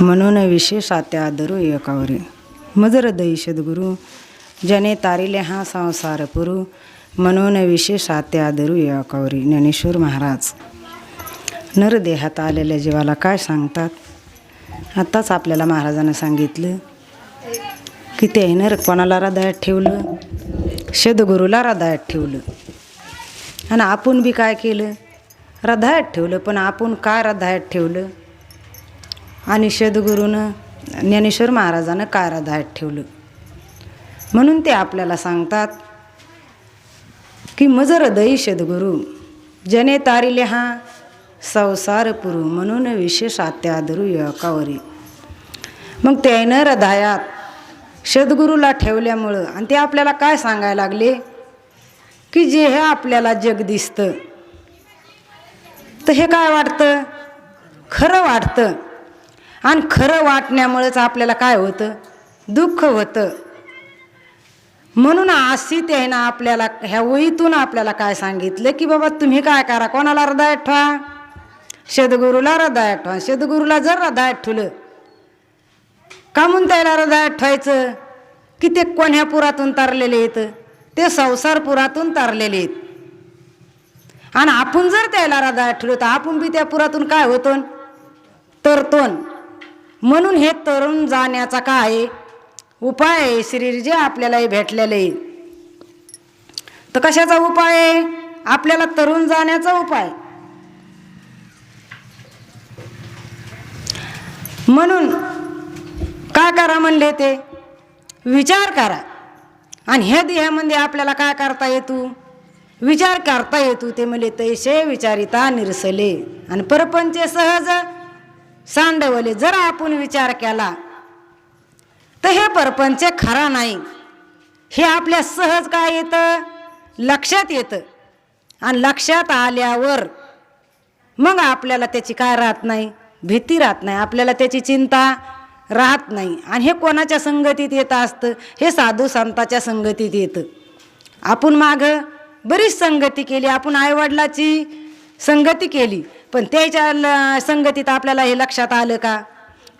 म्हणून विशेष आत्या आदरू एकावरी। मजर दई ज्याने तारिले हा संसार पुरू। म्हणून विशेष आत्या आदरू एकावरी ज्ञानेश्वर महाराज। नरदेहात आलेल्या जीवाला काय सांगतात? आत्ताच आपल्याला महाराजानं सांगितलं की ते नर कोणाला हृदयात ठेवलं? शदगुरूला हृदयात ठेवलं. आणि आपण बी काय केलं? हृदयात ठेवलं पण आपण काय हृदयात ठेवलं? आणि सद्गुरूनं ज्ञानेश्वर महाराजानं काय हृदयात ठेवलं. म्हणून ते आपल्याला सांगतात की मज हृदयी शदगुरू जने तारिले हा संसार पुरू म्हणून विशेष आत्यादरू युवकावरी मग त्यानं हृदयात सद्गुरूला ठेवल्यामुळं आणि ते आपल्याला काय सांगायला लागले? की जे हे आपल्याला जग दिसतं तर हे काय वाटतं? खरं वाटतं. आणि खरं वाटण्यामुळेच आपल्याला काय होतं? दुःख होतं. म्हणून आस्थिती आहे ना आपल्याला ह्या वहीतून आपल्याला काय सांगितलं की बाबा तुम्ही काय करा? कोणाला हृदयात ठेवा सद्गुरूला हृदयात ठेवा शेदगुरूला जर हृदयात ठेवलं का म्हणून त्याला हृदयात ठेवायचं की ते कोण्या पुरातून तारलेले आहेत? ते संसार पुरातून तारलेले आहेत. आणि आपण जर त्याला हृदयात ठेवलं तर आपण बी त्या पुरातून काय होतो तरतोन. म्हणून हे तरुण जाण्याचा काय आहे? उपाय आहे? शरीर जे आपल्याला हे भेटलेलं आहे. तर कशाचा उपाय आहे? आपल्याला तरुण जाण्याचा उपाय. म्हणून काय करा म्हणले ते? विचार करा. आणि हे देहामध्ये आपल्याला काय करता येतो? विचार करता येतो. ते म्हणले तैसे विचारिता निरसले. आणि परपंचे सहज सांडवले जर आपण विचार केला तर हे परपंच खरा नाही. हे आपल्या सहज काय येतं? लक्षात येतं. आणि लक्षात आल्यावर मग आपल्याला त्याची काय राहत नाही? भीती राहत नाही. आपल्याला त्याची चिंता राहत नाही. आणि हे कोणाच्या संगतीत येतं असतं? हे साधू संताच्या संगतीत येतं. आपण मागं बरीच संगती केली. आपण आईवडिलाची संगती केली. पण त्याच्या ल- संगतीत आपल्याला हे लक्षात आलं का?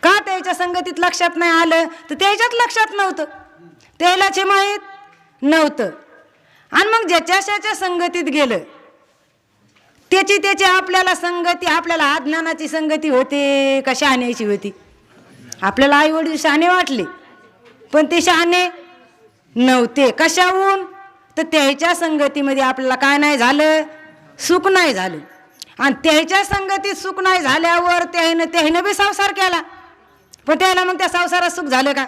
का त्याच्या संगतीत लक्षात नाही आलं? तर त्याच्यात लक्षात नव्हतं. त्यालाच हे माहीत नव्हतं. आणि मग ज्याच्याशाच्या संगतीत गेलं त्याची त्याची आपल्याला संगती आपल्याला अज्ञानाची संगती होते का शहाण्याची होती? आपल्याला आई वडील शहाणे वाटले पण ते शहाणे नव्हते. कशाहून? तर त्याच्या संगतीमध्ये आपल्याला काय नाही झालं? सुख नाही झालं. आणि त्याच्या संगतीत सुख नाही झाल्यावर त्यानं त्यानं बी संसार केला. पण त्याला मग त्या संसारात सुख झालं का?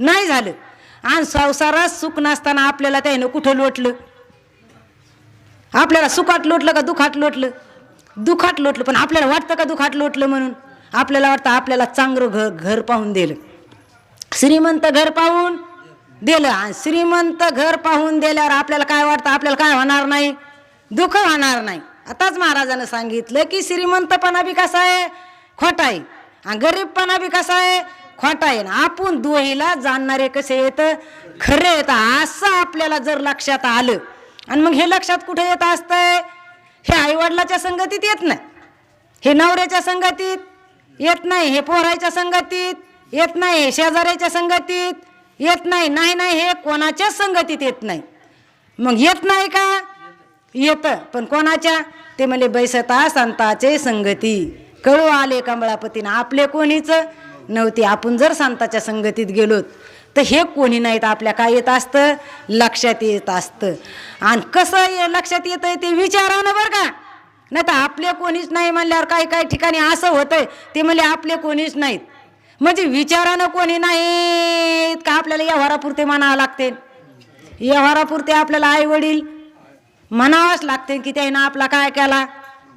नाही झालं. आणि संसारात सुख नसताना आपल्याला त्यानं कुठं लोटलं? आपल्याला सुखात लोटलं का दुखात लोटलं? दुखात लोटलं. पण आपल्याला वाटतं का दुखात लोटलं म्हणून? आपल्याला वाटतं आपल्याला चांगलं घर घर पाहून दिलं. श्रीमंत घर पाहून दिलं. आणि श्रीमंत घर पाहून दिल्यावर आपल्याला काय वाटतं? आपल्याला काय होणार नाही? दुःख होणार नाही. आताच महाराजानं सांगितलं की श्रीमंतपणा बी कसा आहे? खोटा आहे आणि गरीबपणा बी कसा आहे? खोटा आहे आपण दोहीला जाणणारे कसे येतं खरे येतं असं आपल्याला जर लक्षात आलं आणि मग हे लक्षात कुठे येत असतंय? हे आईवडिलाच्या संगतीत येत नाही. हे नवऱ्याच्या संगतीत येत नाही. हे पोहरायच्या संगतीत येत नाही. हे शेजाऱ्याच्या संगतीत येत नाही. नाही नाही हे कोणाच्याच संगतीत येत नाही. मग येत नाही का? येतं. पण कोणाच्या? ते म्हणले बैसता संताचे संगती. कळू आले कमळापतीनं आपले कोणीच नव्हती. आपण जर संताच्या संगतीत गेलोत तर हे कोणी नाहीत? आपल्या काय येत असतं? लक्षात येत असतं. आणि कसं लक्षात येतं ते विचारानं बरं का? नाही तर आपले कोणीच नाही म्हणल्यावर काही काही ठिकाणी असं होतंय. ते म्हणले आपले कोणीच नाहीत. म्हणजे विचारानं कोणी नाहीत का आपल्याला व्यवहारापुरते म्हणावं लागते? व्यवहारापुरते आपल्याला आई वडील म्हणावंच लागते की त्यानं आपला काय केला?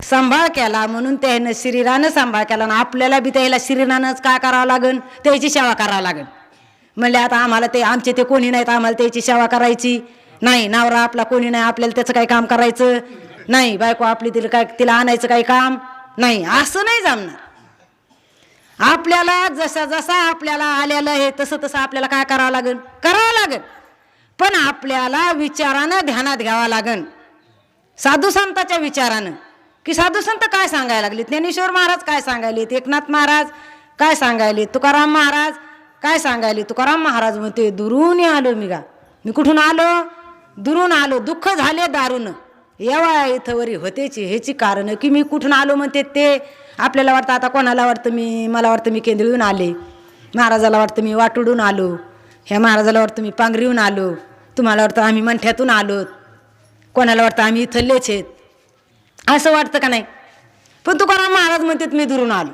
सांभाळ केला. म्हणून त्यानं शरीरानं सांभाळ केला. आणि आपल्याला बी त्याला शरीरानंच काय करावं लागन? त्याची सेवा करावं लागेल म्हणले आता आम्हाला ते आमचे ते कोणी नाहीत. आम्हाला त्याची सेवा करायची. नाही नवरा आपला कोणी नाही. आपल्याला त्याचं काही काम करायचं. नाही बायको आपली तिला काय तिला आणायचं काही काम? नाही असं नाही जमणार. आपल्याला जसा जसा आपल्याला आलेलं आहे तसं तसं आपल्याला काय करावं लागेल करावं लागेल पण आपल्याला विचारानं ध्यानात घ्यावं लागेल साधू संताच्या विचारानं. की साधू संत काय सांगायला लागले ज्ञानेश्वर महाराज काय सांगायले एकनाथ महाराज काय सांगायले तुकाराम महाराज काय सांगायले तुकाराम महाराज म्हणते दुरून आलो मी गा. मी कुठून आलो? दुरून आलो. दुःख झाले दारून. येवा इथंवरी होतेची ह्याची कारण. की मी कुठून आलो म्हणते ते? आपल्याला वाटतं आता कोणाला वाटतं मी? मला वाटतं मी केंद्रीहून आले. महाराजाला वाटतं मी वाटुडून आलो. ह्या महाराजाला वाटतं मी पांघरीहून आलो. तुम्हाला वाटतं आम्ही मंठ्यातून आलोत कोणाला वाटतं आम्ही इथलेच आहेत? असं वाटतं का नाही? पण तुकाराम महाराज म्हणतात मी दुरून आलो.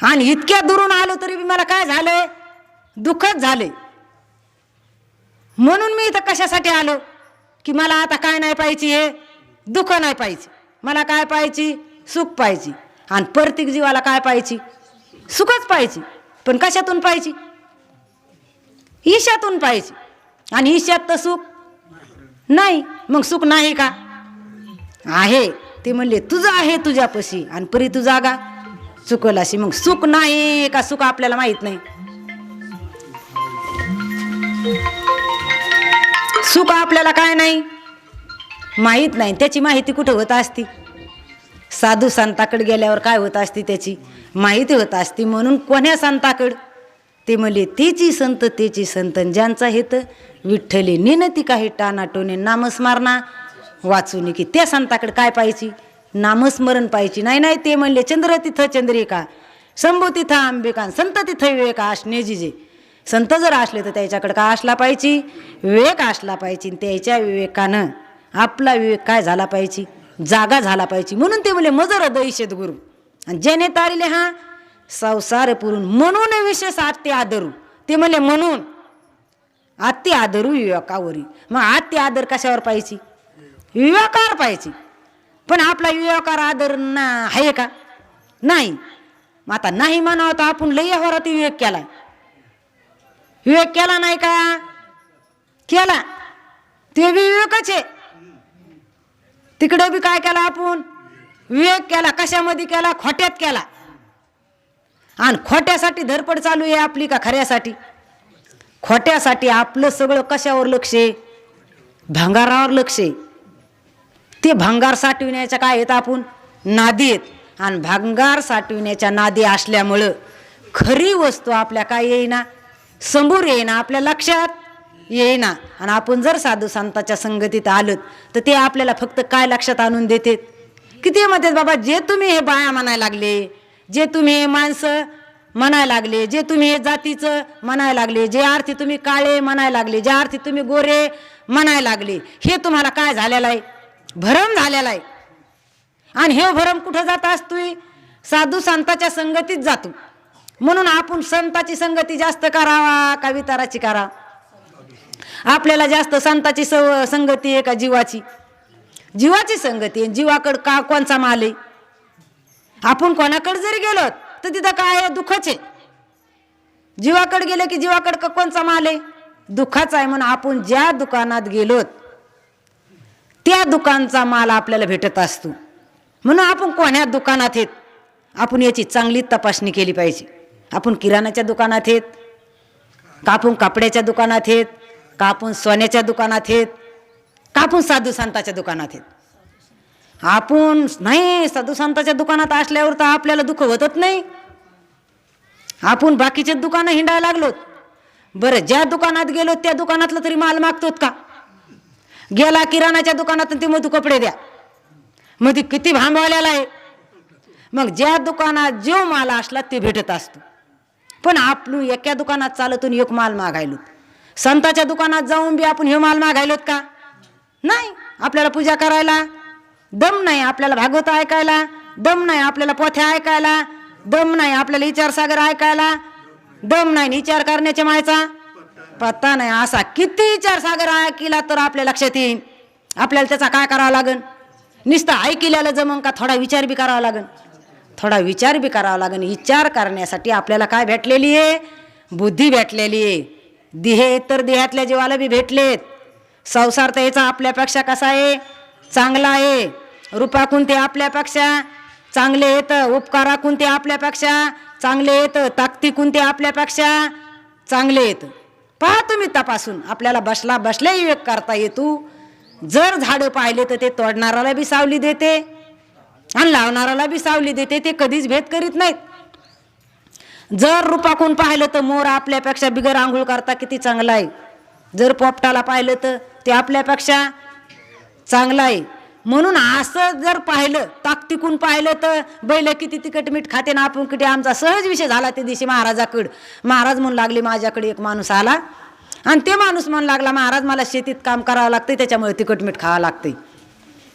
आणि इतक्या दुरून आलो तरी बी मला काय झालंय? दुःखच झालंय. म्हणून मी इथं कशासाठी आलो? की मला आता काय नाही पाहिजे हे? दुःख नाही पाहिजे मला काय पाहिजे सुख पाहिजे आणि प्रत्येक जीवाला काय पाहिजे सुखच पाहिजे पण कशातून पाहिजे ईशातून पाहिजे आणि ईशात तर सुख. नाही मग सुख नाही का? आहे. ते म्हणले तुझं आहे तुझ्यापाशी आणि परी तू जागा. चुकलाशी मग सुख नाही का? सुख आपल्याला माहीत नाही. सुख आपल्याला काय नाही? माहीत नाही. त्याची माहिती कुठं होत असती? साधू संताकडे गेल्यावर काय होत असती त्याची? माहिती होत असती म्हणून कोण्या संताकड? ते म्हले तेची संत तेची संत. ज्यांचा हेत विठ्ठले निनती काही टानाटोने नामस्मारणा वाचून की त्या संताकडे काय पाहिजे नामस्मरण पाहिजे नाही नाही ते म्हणले चंद्र तिथं चंद्रिका शंभू तिथं अंबिका संत तिथं विवेका असणे जिजे संत जर असले तर त्याच्याकडे का असला पाहिजे विवेक असला पाहिजे आणि त्याच्या विवेकानं आपला विवेक काय झाला पाहिजे जागा झाला पाहिजे म्हणून ते म्हणले मजर दैशेत गुरु. आणि ज्याने तारिले हा संसार पुरून. म्हणून विशेष आत्ते आदरू. ते म्हणले म्हणून. आत्ते आदरू विवेकावरी. मग आत्ते आदर कशावर पाहिजे विवेकावर पाहिजे पण आपला विवेकार आदर ना आहे का? नाही. मग आता नाही म्हणावं तर आपण लय होरात विवेक केलाय विवेक केला नाही का? केला. ते विवेकच आहे. तिकडे बी काय केला आपण? विवेक केला कशामध्ये केला? खोट्यात केला. आणि खोट्यासाठी धरपड चालू आहे आपली का खऱ्यासाठी? खोट्यासाठी आपलं सगळं कशावर लक्ष आहे? भंगारावर लक्ष आहे. ते भंगार साठविण्याच्या काय आहेत आपण? नादी आहेत. आणि भंगार साठविण्याच्या नादी असल्यामुळं खरी वस्तू आपल्या काय येईना? समोर येईना आपल्या लक्षात येईना. आणि आपण जर साधू संतांच्या संगतीत आलोत तर ते आपल्याला फक्त काय लक्षात आणून देतात? किती म्हणतात बाबा जे तुम्ही हे बाया म्हणायला लागले जे तुम्ही हे माणसं म्हणायला लागले जे तुम्ही हे जातीचं म्हणायला लागले जे अर्थी तुम्ही काळे म्हणायला लागले जे अर्थी तुम्ही गोरे म्हणायला लागले हे तुम्हाला काय झालेलं आहे? भरम झालेला आहे. आणि हे भरम कुठं जात असतोय? साधू संताच्या संगतीत जातो. म्हणून आपण संताची संगती जास्त करावा का विताराची करा. आपल्याला जास्त संताची सव संगती आहे का? जीवाची. जीवाची संगती आहे. जीवाकडं का कोणचा माल आहे? आपण कोणाकडे जरी गेलो तर तिथं काय आहे? दुःखच आहे. जीवाकडे गेलं की जीवाकडे का कोणचा माल आहे? दुःखाचा आहे म्हणून आपण ज्या दुकानात गेलोत त्या दुकानचा माल आपल्याला भेटत असतो. म्हणून आपण कोण्या दुकानात आहेत? आपण याची चांगली तपासणी केली पाहिजे. आपण किराणाच्या दुकानात आहेत? का आपण कापड्याच्या दुकानात आहेत? का आपण सोन्याच्या दुकानात आहेत? का आपण साधू संताच्या दुकानात आहेत? आपण नाही साधू संताच्या दुकानात असल्यावर तर आपल्याला दुःख होतच नाही. आपण बाकीचे दुकानं हिंडायला लागलोत. बरं ज्या दुकानात गेलो त्या दुकानातलं तरी माल मागतोत का? गेला किराणाच्या दुकानात ते मग तू कपडे द्या. मग ती किती भांबवलेला आहे. मग ज्या दुकानात जो माल असला ते भेटत असतो. पण आपण एका दुकानात चालतून एक माल मागायलो संताच्या दुकानात जाऊन बी आपण हे माल मागायलोत का? नाही. आपल्याला पूजा करायला दम नाही आपल्याला भागवत ऐकायला दम नाही आपल्याला पोथ्या ऐकायला दम नाही आपल्याला विचारसागर ऐकायला दम नाही विचार करण्याच्या मायचा पत्ता नाही. असा किती विचारसागर ऐकिला तर आपल्या लक्षात येईल आपल्याला त्याचा काय करावा लागन? नुसतं ऐकिल्याला जमन का थोडा विचार बी करावा लागन? थोडा विचार बी करावा लागन. विचार करण्यासाठी आपल्याला काय भेटलेली आहे? बुद्धी भेटलेली आहे. देहे तर देहातल्या जीवाला बी भेटलेत. संसार तर याचा आपल्यापेक्षा कसा आहे? चांगला आहे. रुपा कोणते आपल्यापेक्षा चांगले येतं उपकारा कोणते आपल्यापेक्षा चांगले येतं ताकदीकून कोणते आपल्यापेक्षा चांगले येतं. पहा तुम्ही तपासून आपल्याला बसला बसल्या विवेक करता येतो. जर झाडं पाहिले तर ते तोडणाराला बी सावली देते आणि लावणाराला बी सावली देते ते कधीच भेद करीत नाहीत. जर रुपाकून पाहिलं तर मोर आपल्यापेक्षा बिगर आंघोळ करता किती चांगला आहे. जर पोपटाला पाहिलं तर ते आपल्यापेक्षा चांगला आहे. म्हणून असं जर पाहिलं ताकतिकून पाहिलं तर बैल किती तिकट मीठ खाते ना आपण किती आमचा सहज विषय झाला त्या दिवशी महाराजाकडं. महाराज म्हणू लागले माझ्याकडे एक माणूस आला. आणि ते माणूस म्हणू लागला महाराज मला शेतीत काम करावं लागते त्याच्यामुळे तिकट मीठ खावं लागते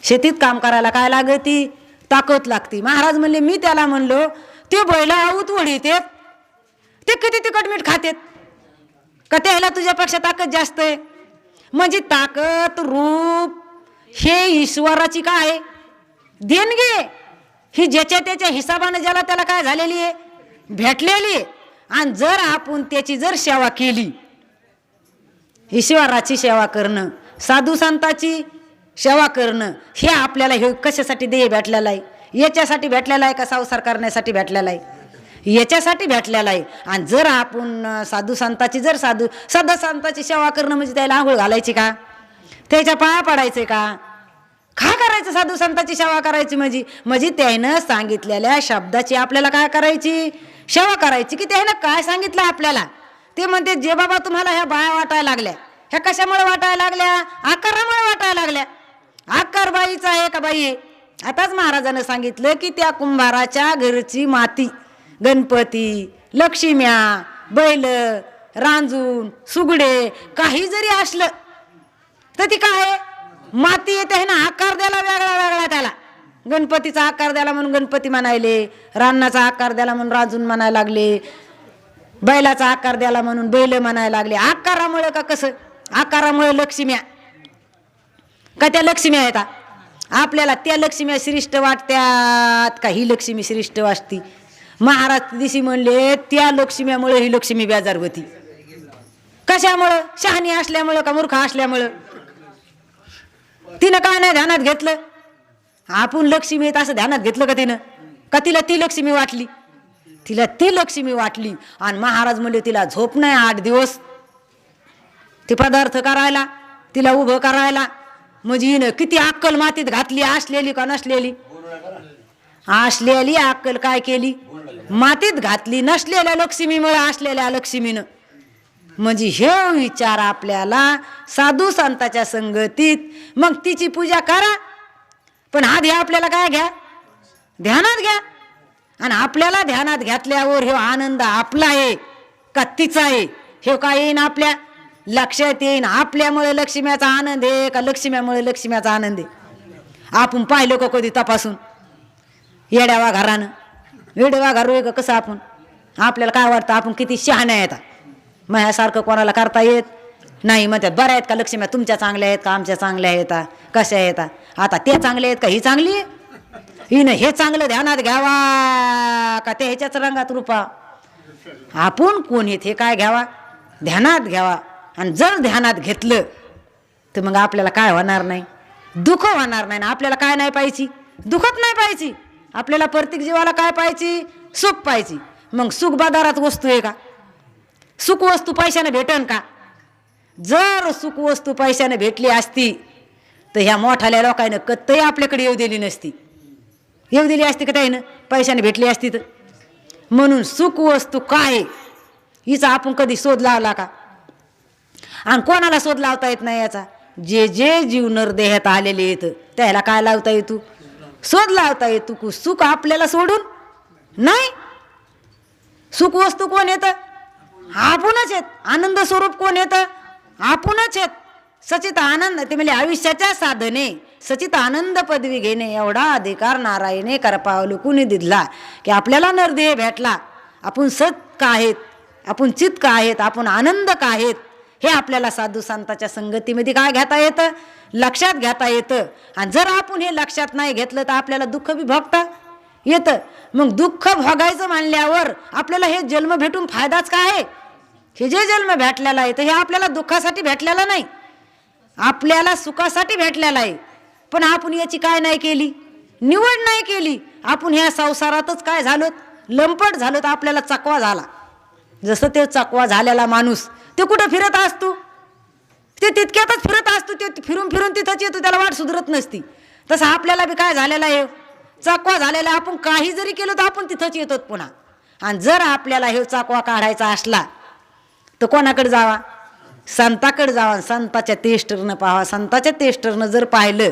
शेतीत काम करायला काय लागती? ताकद लागते. महाराज म्हणले मी त्याला म्हणलो ते बैल आऊत वडीत ते किती तिकट मीठ खातेत? का त्याला तुझ्यापेक्षा ताकद जास्त आहे? म्हणजे ताकद रूप हे ईश्वराची काय? आहे? देणगी ही ज्याच्या त्याच्या हिसाबानं ज्याला त्याला काय झालेली आहे? भेटलेली आणि जर आपण त्याची जर सेवा केली ईश्वराची सेवा करणं साधू संताची सेवा करणं हे आपल्याला हे कशासाठी देय भेटलेलं आहे? याच्यासाठी भेटलेलं आहे का संसार करण्यासाठी भेटलेला आहे? याच्यासाठी भेटलेला आहे. आणि जर आपण साधू संताची जर साधू साधा संताची सेवा करणं म्हणजे त्याला आंघोळ घालायची का? त्याच्या पाया पडायचे का? काय करायचं साधू संताची सेवा करायची म्हणजे म्हणजे त्यानं सांगितलेल्या शब्दाची आपल्याला काय करायची? सेवा करायची की त्यानं काय सांगितलं आपल्याला? ते म्हणते जे बाबा तुम्हाला ह्या बाया वाटायला लागल्या ह्या कशामुळे वाटायला लागल्या? आकारामुळे वाटायला लागल्या. आकार बाईचा आहे का बाई आताच महाराजानं सांगितलं की त्या कुंभाराच्या घरची माती गणपती लक्ष्म्या बैल रांजून सुगडे काही जरी असलं तर ती काय आहे? माती येते आहे ना आकार द्यायला वेगळा वेगळा त्याला. गणपतीचा आकार द्यायला म्हणून गणपती म्हणायले रानाचा आकार द्यायला म्हणून राजून म्हणायला लागले बैलाचा आकार द्यायला म्हणून बैल म्हणायला लागले. आकारामुळे का कसं? आकारामुळे लक्ष्म्या. का त्या लक्ष्म्या येतात आपल्याला त्या लक्ष्म्या श्रेष्ठ वाटत्यात का ही लक्ष्मी श्रेष्ठ वाटती? महाराज दिशी म्हणले त्या लक्ष्म्यामुळे ही लक्ष्मी बेजार होती. कशामुळं? शहाणी असल्यामुळं का मूर्ख असल्यामुळं? तिनं काय नाही ध्यानात घेतलं? आपण लक्ष्मी येत असं ध्यानात घेतलं का तिनं? का तिला ती लक्ष्मी वाटली? तिला ती लक्ष्मी वाटली. आणि महाराज म्हणले तिला झोप नाही आठ दिवस. ते पदार्थ करायला तिला उभं करायला. म्हणजे हिनं किती अक्कल मातीत घातली असलेली का नसलेली? असलेली अक्कल काय केली? मातीत घातली नसलेल्या लक्ष्मीमुळे असलेल्या लक्ष्मीनं. म्हणजे हे विचार आपल्याला साधू संताच्या संगतीत मग तिची पूजा करा. पण हा ध्या आपल्याला काय घ्या? ध्यानात घ्या. आणि आपल्याला ध्यानात घेतल्यावर हे आनंद आपला आहे का तिचा आहे? हे काय येईन आपल्या? लक्षात येईन. आपल्यामुळे लक्ष्म्याचा आनंद आहे का लक्ष्म्यामुळे लक्ष्म्याचा आनंद आहे? आपण पाहिलं का कधी तपासून? येड्यावा घरानं. येड्यावा घरू का कसं आपण? आपल्याला काय वाटतं? आपण किती शहाण्या येतात माझ्यासारखं कोणाला करता येत नाही? म्हणतात बऱ्या आहेत का लक्ष्म्या तुमच्या चांगल्या आहेत का? आमच्या चांगल्या आहेत कशा आहेत आता ते चांगले आहेत का? ही चांगली? हिनं हे चांगलं ध्यानात घ्यावा का ते ह्याच्याच रंगात रूपा? आपण कोण येत हे काय घ्यावा? ध्यानात घ्यावा. आणि जर ध्यानात घेतलं तर मग आपल्याला काय होणार नाही? दुःख होणार नाही ना? आपल्याला काय नाही पाहिजे दुखत नाही पाहिजे आपल्याला प्रत्येक जीवाला काय पाहिजे सुख पाहिजे मग सुख बाजारात वस्तू आहे का? सुखवस्तू पैशानं पैशाने भेटन का? जर सुखवस्तू पैशानं पैशाने भेटली असती तर ह्या मोठाल्या लोकांना कत्तही आपल्याकडे येऊ दिली नसती. येऊ दिली असती का त्याईनं पैशाने भेटली असती तर. म्हणून सुखवस्तू काय? आहे, हिचा आपण कधी शोध लावला का? आणि कोणाला शोध लावता येत नाही याचा? जे जे जीव नरदेहात आलेले येत त्याला काय लावता येतो? शोध लावता येतो सुख आपल्याला सोडून? नाही. सुख वस्तू कोण येतं? आपणच आहेत. आनंद स्वरूप कोण येतं आपणच आहेत. सचित आनंद ते म्हणजे आयुष्याच्या साधने. सचित आनंद पदवी घेणे एवढा अधिकार नारायणे करपावलं कुणी दिला की आपल्याला नरदेह भेटला. आपण सत का आहेत? आपण चित का आहेत? आपण आनंद का आहेत? हे आपल्याला साधू संतांच्या संगतीमध्ये काय घेता येतं? लक्षात घेता येतं. आणि जर आपण हे लक्षात नाही घेतलं तर आपल्याला दुःख बी भोगता. येतं. मग दुःख भोगायचं मानल्यावर आपल्याला हे जन्म भेटून फायदाच काय आहे? हे जे जन्म भेटलेला आहे तर हे आपल्याला दुःखासाठी भेटलेलं नाही. आपल्याला सुखासाठी भेटलेला आहे. पण आपण याची काय नाही केली? निवड नाही केली. आपण ह्या संसारातच काय झालो लंपट झालो तर आपल्याला चकवा झाला. जसं ते चकवा झालेला माणूस ते कुठं फिरत असतो? ते तितक्यातच फिरत असतो. ते फिरून फिरून तिथंच येतो. त्याला वाट सुधरत नसती. तसं आपल्याला बी काय झालेलं आहे? चकवा झालेला आपण काही जरी केलं तर आपण तिथंच येतो पुन्हा. आणि जर आपल्याला हे चाकवा काढायचा असला तर कोणाकडे जावा? संताकडे जावा. संताच्या तेस्टरनं पाहावा. संताच्या तेस्टरनं जर पाहिलं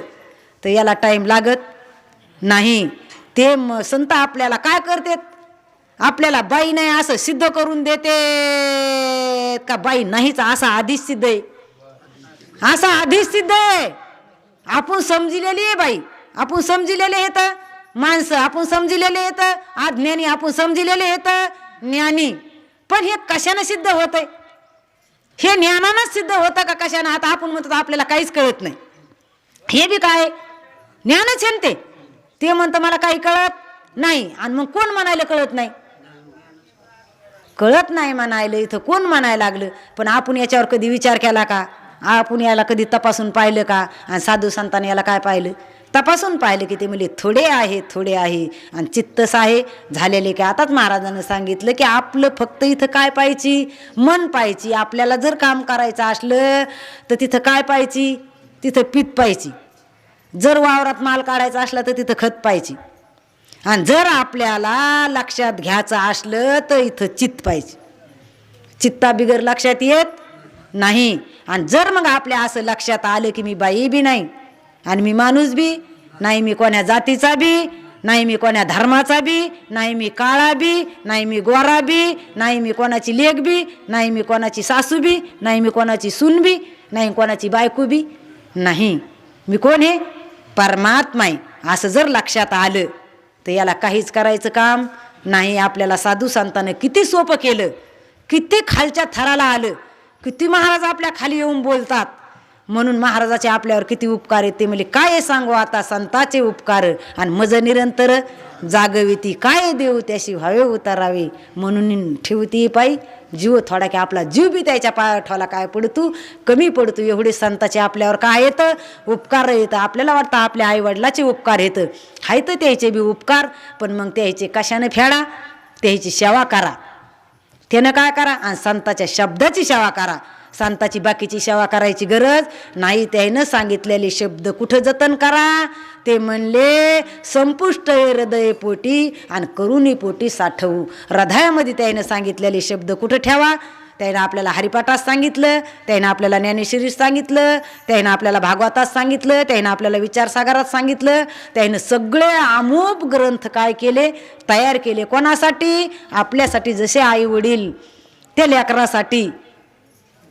तर याला टाईम लागत नाही. ते म संत आपल्याला काय करतात? आपल्याला बाई नाही असं सिद्ध करून देते का? बाई नाहीच असा आधीच सिद्ध आहे. असा आधीच सिद्ध आहे. आपण समजिलेली आहे बाई. आपण समजिलेले तर माणसं आपण समजिलेले येत अज्ञानी आपण समजिलेले येत ज्ञानी. पण हे कशानं सिद्ध होत आहे हे ज्ञानानंच सिद्ध होतं का कशानं? आता आपण म्हणतो आपल्याला काहीच कळत नाही. हे बी काय? ज्ञानच आहे ते. ते म्हणतं मला काही कळत नाही. आणि मग कोण म्हणायला कळत नाही? कळत नाही म्हणायला. इथं कोण म्हणायला लागलं? पण आपण याच्यावर कधी विचार केला का? आपण याला कधी तपासून पाहिलं का? आणि साधू संतांनी याला काय पाहिलं? तपासून पाहिलं की ते म्हणजे थोडे आहे थोडे आहे. आणि चित्तस आहे. झालेले की आताच महाराजानं सांगितलं की आपलं फक्त इथं काय पाहिजे मन पाहिजे आपल्याला जर काम करायचं असलं तर तिथं काय पाहिजे तिथं पीत पाहिजे जर वावरात माल काढायचा असला तर तिथं खत पाहिजे आणि जर आपल्याला लक्षात घ्यायचं असलं तर इथं चित्त पाहिजे चित्ता बिगर लक्षात येत नाही. आणि जर मग आपल्या असं लक्षात आलं की मी बाई बी नाही आणि मी माणूस बी नाही मी कोण्या जातीचा बी नाही मी कोण्या धर्माचा बी नाही मी काळा बी नाही मी गोरा बी नाही मी कोणाची लेख बी नाही मी कोणाची सासू बी नाही मी कोणाची सून बी नाही कोणाची बायको बी नाही. मी कोण हे? परमात्मा आहे. असं जर लक्षात आलं तर याला काहीच करायचं काम नाही. आपल्याला साधू संतानं किती सोपं केलं किती खालच्या थराला आलं किती महाराज आपल्या खाली येऊन बोलतात. म्हणून महाराजाचे आपल्यावर किती उपकार आहेत ते म्हणजे काय सांगू आता? संताचे उपकार. आणि मज निरंतर जागविती काय देऊ त्याशी? व्हावे उतारावे. म्हणून ठेवती पायी. जीव थोडा की आपला जीव बी त्याच्या पाया ठेवला. काय पडतो? कमी पडतो. एवढे संताचे आपल्यावर काय येतं उपकार येतं आपल्याला वाटतं आपल्या आईवडिलाचे उपकार येतं हाय तर त्याचे बी उपकार. पण मग त्याचे कशाने फेडा? त्याची सेवा करा. त्यानं काय करा? आणि संताच्या शब्दाची सेवा करा. संताची बाकीची सेवा करायची गरज नाही. त्यानं सांगितलेले शब्द कुठं जतन करा? ते म्हणले संपुष्ट हृदय पोटी आणि करुणी पोटी साठवू. हृदयामध्ये त्यानं सांगितलेले शब्द कुठं ठेवा? त्यानं आपल्याला हरिपाठात सांगितलं त्यानं आपल्याला ज्ञानेश्वरीत सांगितलं त्यानं आपल्याला भागवतात सांगितलं त्यानं आपल्याला विचारसागरात सांगितलं. त्यानं सगळे अमोप ग्रंथ काय केले? तयार केले कोणासाठी? आपल्यासाठी जसे आई वडील त्या लेकरासाठी.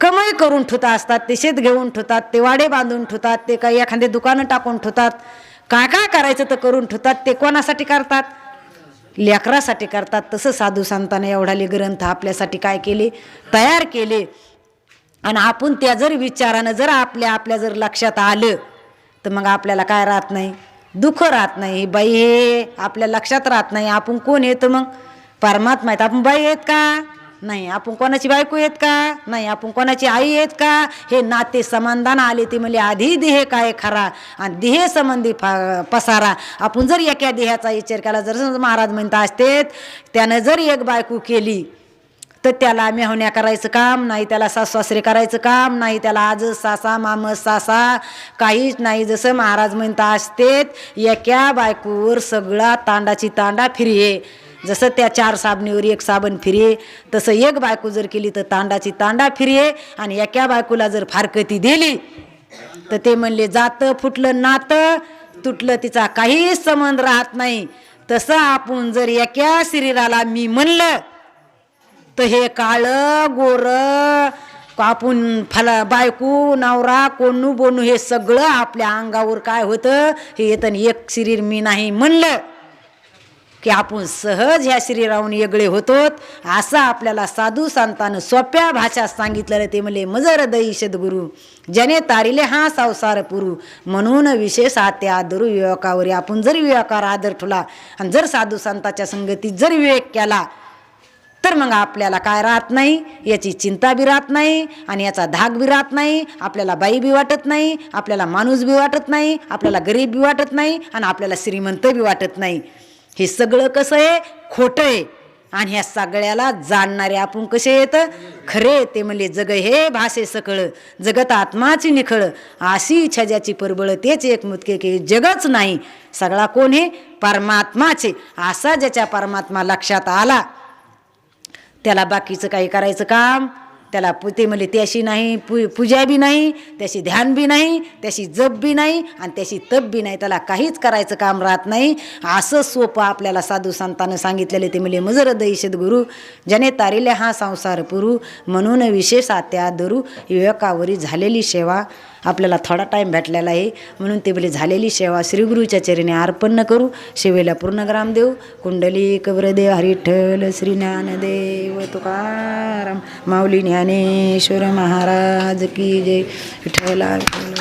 कमाई करून ठेवता असतात ते शेत घेऊन ठेवतात ते वाडे बांधून ठेवतात ते काही एखादे दुकानं टाकून ठेवतात. काय काय करायचं तर करून ठेवतात ते कोणासाठी करतात? लेकरासाठी करतात. तसं साधू संतांना एवढाले ग्रंथ आपल्यासाठी काय केले? तयार केले. आणि आपण त्या जर विचारानं जर आपल्या आपल्या जर लक्षात आलं तर मग आपल्याला काय राहत नाही? दुःख राहत नाही. बाई हे आपल्या लक्षात राहत नाही. आपण कोण येतं मग परमात्मा आहेत. आपण बाई आहेत का? नाही आपण कोणाची बायको आहेत का? नाही आपण कोणाची आई आहेत का? हे नाते समाधान आले ते म्हणजे आधी देह काय खरा? आणि देह संबंधी पसारा. आपण जर एका देहाचा विचार केला जर महाराज म्हणता असते त्यानं जर एक बायको केली तर त्याला मेहण्या करायचं काम नाही त्याला सासरे करायचं काम नाही त्याला आज सासा मामस सासा काहीच नाही. जसं महाराज म्हणता असतेत एका बायकोवर सगळा तांडाची तांडा फिरिये. जसं त्या चार साबणीवर एक साबण फिरे तसं एक बायको जर केली तर तांडाची तांडा फिरे आणि एका बायकोला जर फारकती दिली तर ते म्हणले जातं फुटलं नातं तुटलं तिचा काहीच संबंध राहत नाही. तसं आपण जर एका शरीराला मी म्हणलं तर हे काळं गोर आपण फला बायको नवरा कोणू बोनू हे सगळं आपल्या अंगावर काय होतं? हे येतं एक शरीर मी नाही म्हणलं. की आपण सहज ह्या श्रीरावून वेगळे होतो असं आपल्याला साधू संतानं सोप्या भाषा सांगितलेलं ते म्हणले मजर दई सद्गुरू जने तारिले हा संसार पुरू म्हणून विशेष आते आदरू विवेकावर आपण जर विवेकावर आदर ठेवला आणि जर साधू संताच्या संगतीत जर विवेक केला तर मग आपल्याला काय राहत नाही? याची चिंता बी राहत नाही आणि याचा धाक बी राहत नाही. आपल्याला बाई बी वाटत नाही आपल्याला माणूस बी वाटत नाही आपल्याला गरीब बी वाटत नाही आणि आपल्याला श्रीमंत बी वाटत नाही. हे सगळं कसं आहे? खोटं आहे. आणि ह्या सगळ्याला जाणणारे आपण कसे येत खरे ते म्हणले जग हे भाषे सकळ जगत आत्माची निखळ. अशी इच्छा ज्याची परबळ तेच एक मुतके की जगच नाही. सगळा कोण हे? परमात्माचे. असा ज्याच्या परमात्मा लक्षात आला त्याला बाकीचं काही करायचं काम? त्याला पु ते म्हणले त्याशी नाही पु पूजा बी नाही त्याशी ध्यान बी नाही त्याशी जप बी नाही आणि त्याशी तप बी नाही. त्याला काहीच करायचं काम राहत नाही. असं सोपं आपल्याला साधू संतानं सांगितलेले ते म्हणले मजर दैशत गुरु ज्याने तारिले हा संसार पुरू म्हणून विशेष आत्या धरू विवेकावरी झालेली सेवा आपल्याला थोडा टाईम भेटलेला आहे. म्हणून ते बोले झालेली सेवा श्रीगुरूच्या चरणे अर्पण करू. शिवेला पूर्णग्राम देऊ. कुंडली कब्रदेव हरिठल श्री ज्ञानदेव तुकाराम. माऊली ज्ञानेश्वर महाराज की जय. विठ्ठला विठ्ठला